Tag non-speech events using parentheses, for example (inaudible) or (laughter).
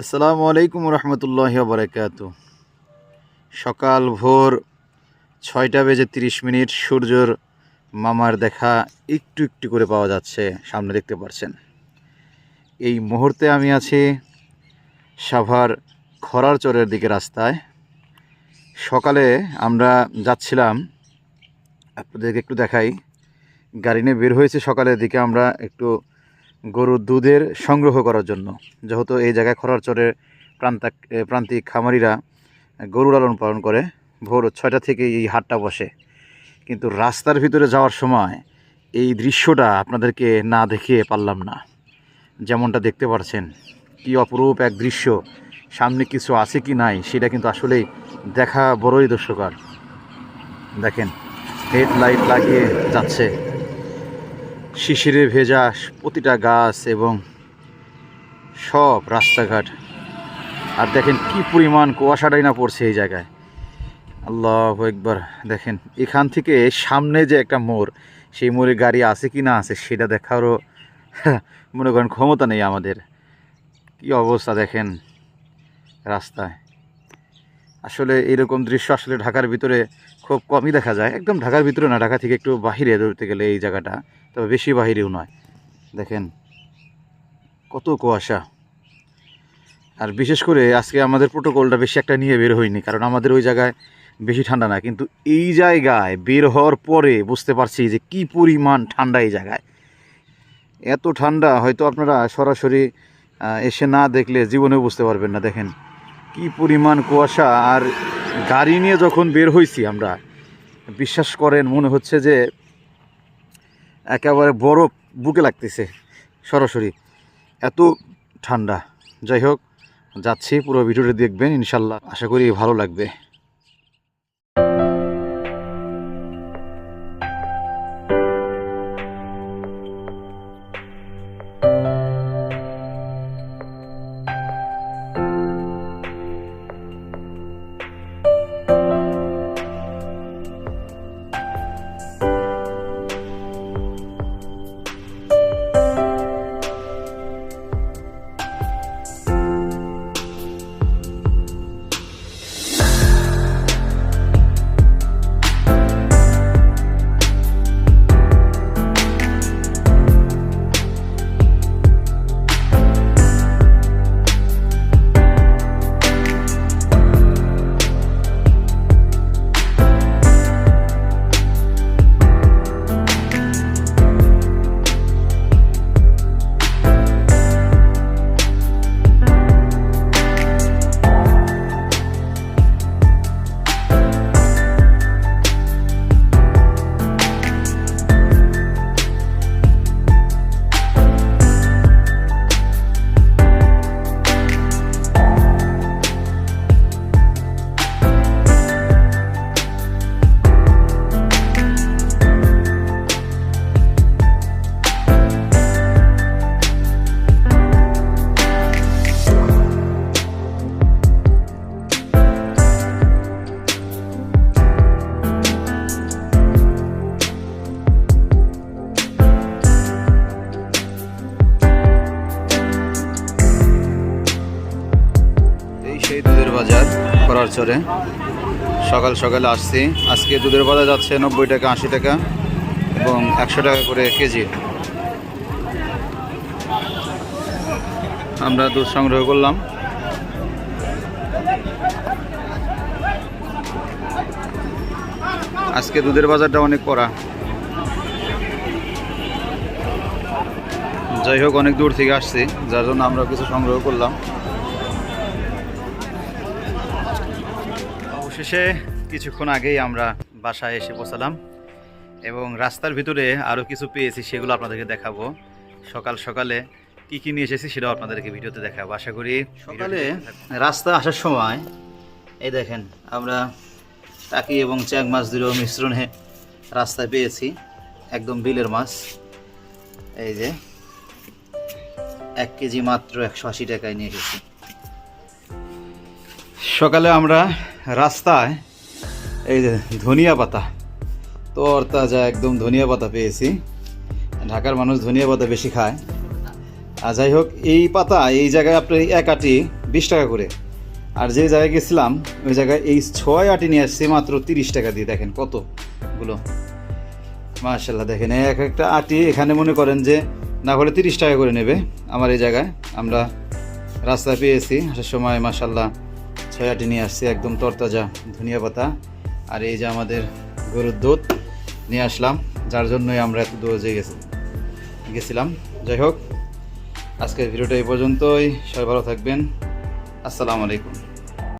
আসসালামু আলাইকুম রহমতুল্লাহ বরকাত। সকাল ভোর ছয়টা বেজে তিরিশ মিনিট সূর্যর মামার দেখা একটু একটু করে পাওয়া যাচ্ছে, সামনে দেখতে পাচ্ছেন এই মুহূর্তে আমি আছি সাভার খরার চরের দিকে রাস্তায়। সকালে আমরা যাচ্ছিলাম, আপনাদেরকে একটু দেখাই। গাড়ি নিয়ে বের হয়েছে সকালের দিকে, আমরা একটু গরুর দুধের সংগ্রহ করার জন্য। যেহেতু এই জায়গায় খরার চরে প্রান্তাক প্রান্তিক খামারিরা গরু লালন পালন করে, ভোর ছয়টা থেকে এই হাটটা বসে। কিন্তু রাস্তার ভিতরে যাওয়ার সময় এই দৃশ্যটা আপনাদেরকে না দেখিয়ে পারলাম না। যেমনটা দেখতে পাচ্ছেন কি অপরূপ এক দৃশ্য। সামনে কিছু আছে কি নাই, সেটা কিন্তু আসলেই দেখা বড়ই দর্শকর দেখেন, হেডলাইট লাগিয়ে যাচ্ছে। শিশিরে ভেজা প্রতিটা গাছ এবং সব রাস্তাঘাট। আর দেখেন কি পরিমাণ কুয়াশাটাই না পড়ছে এই জায়গায়। আল্লাহ একবার দেখেন এখান থেকে সামনে যে একটা মোড়, সেই মোড়ে গাড়ি আছে কি না আছে সেটা দেখারও (laughs) মনে করেন ক্ষমতা নেই আমাদের। কি অবস্থা দেখেন রাস্তায়। আসলে এরকম দৃশ্য আসলে ঢাকার ভিতরে খুব কমই দেখা যায়। একদম ঢাকার ভিতরে না, ঢাকা থেকে একটু বাহিরে ধরতে গেলে এই জায়গাটা। তবে বেশি বাহিরেও নয়। দেখেন, কত কুয়াশা। আর বিশেষ করে আজকে আমাদের প্রোটোকলটা বেশি একটা নিয়ে বের হয়নি, কারণ আমাদের ওই জায়গায় বেশি ঠান্ডা না। কিন্তু এই জায়গায় বের হওয়ার পরে বুঝতে পারছি যে কি পরিমাণ ঠান্ডা এই জায়গায়। এত ঠান্ডা, হয়তো আপনারা সরাসরি এসে না দেখলে জীবনেও বুঝতে পারবেন না। দেখেন, কি পরিমাণ কুয়াশা। আর গাড়ি নিয়ে যখন বের হয়েছি আমরা, বিশ্বাস করেন, মনে হচ্ছে যে একেবারে বরফ বুকে লাগতেছে সরাসরি। এত ঠান্ডা। যাই হোক, যাচ্ছি, পুরো ভিডিওটা দেখবেন, ইনশাল্লাহ। আশা করি ভালো লাগবে। করার চরে সকাল সকালে আসছি। আজকে দুধের বাজার যাচ্ছে নব্বই টাকা, আশি টাকা এবং একশো টাকা করে কেজি। আমরা দুধ সংগ্রহ করলাম। আজকে দুধের বাজারটা অনেক কড়া। যাই হোক, অনেক দূর থেকে আসছি, যার জন্য আমরা কিছু সংগ্রহ করলাম। অবশেষে কিছুক্ষণ আগেই আমরা বাসায় এসে পৌঁছালাম এবং রাস্তার ভিতরে আরও কিছু পেয়েছি সেগুলো আপনাদেরকে দেখাবো। সকাল সকালে কি কি নিয়ে এসেছি সেটাও আপনাদেরকে ভিডিওতে দেখাবো। আশা করি সকালে রাস্তা আসার সময় এই দেখেন আমরা টাকি এবং চ্যাং মাছ দুটো মিশ্রণে রাস্তায় পেয়েছি একদম বিলের মাছ। এই যে এক কেজি মাত্র একশো আশি টাকায় নিয়ে এসেছি। সকালে আমরা রাস্তায় এই যে ধনিয়া পাতা তোর তাজা একদম ধনিয়া পাতা পেয়েছি। ঢাকার মানুষ ধনিয়া পাতা বেশি খায়। আর যাই হোক, এই পাতা, এই জায়গায় আপনি এক আটি বিশ টাকা করে। আর যে জায়গায় গেছিলাম, ওই জায়গায় এই ছয় আটি নিয়ে আসছে, মাত্র তিরিশ টাকা দিয়ে। দেখেন কতগুলো। মাশাল্লাহ দেখেন এক একটা আটি, এখানে মনে করেন যে না হলে তিরিশ টাকা করে নেবে। আমার এই জায়গায় আমরা রাস্তায় পেয়েছি, আসার সময় মাশাল্লাহ ছয় আটি নিয়ে আসছি একদম তরতাজা ধনিয়া পাতা আর এই যে আমাদের গরুর দুধ নিয়ে আসলাম, যার জন্যই আমরা এত দূর যে গেছি গেছিলাম। যাই হোক, আজকের ভিডিওটা এই পর্যন্তই। সবাই ভালো থাকবেন। আসসালামু আলাইকুম।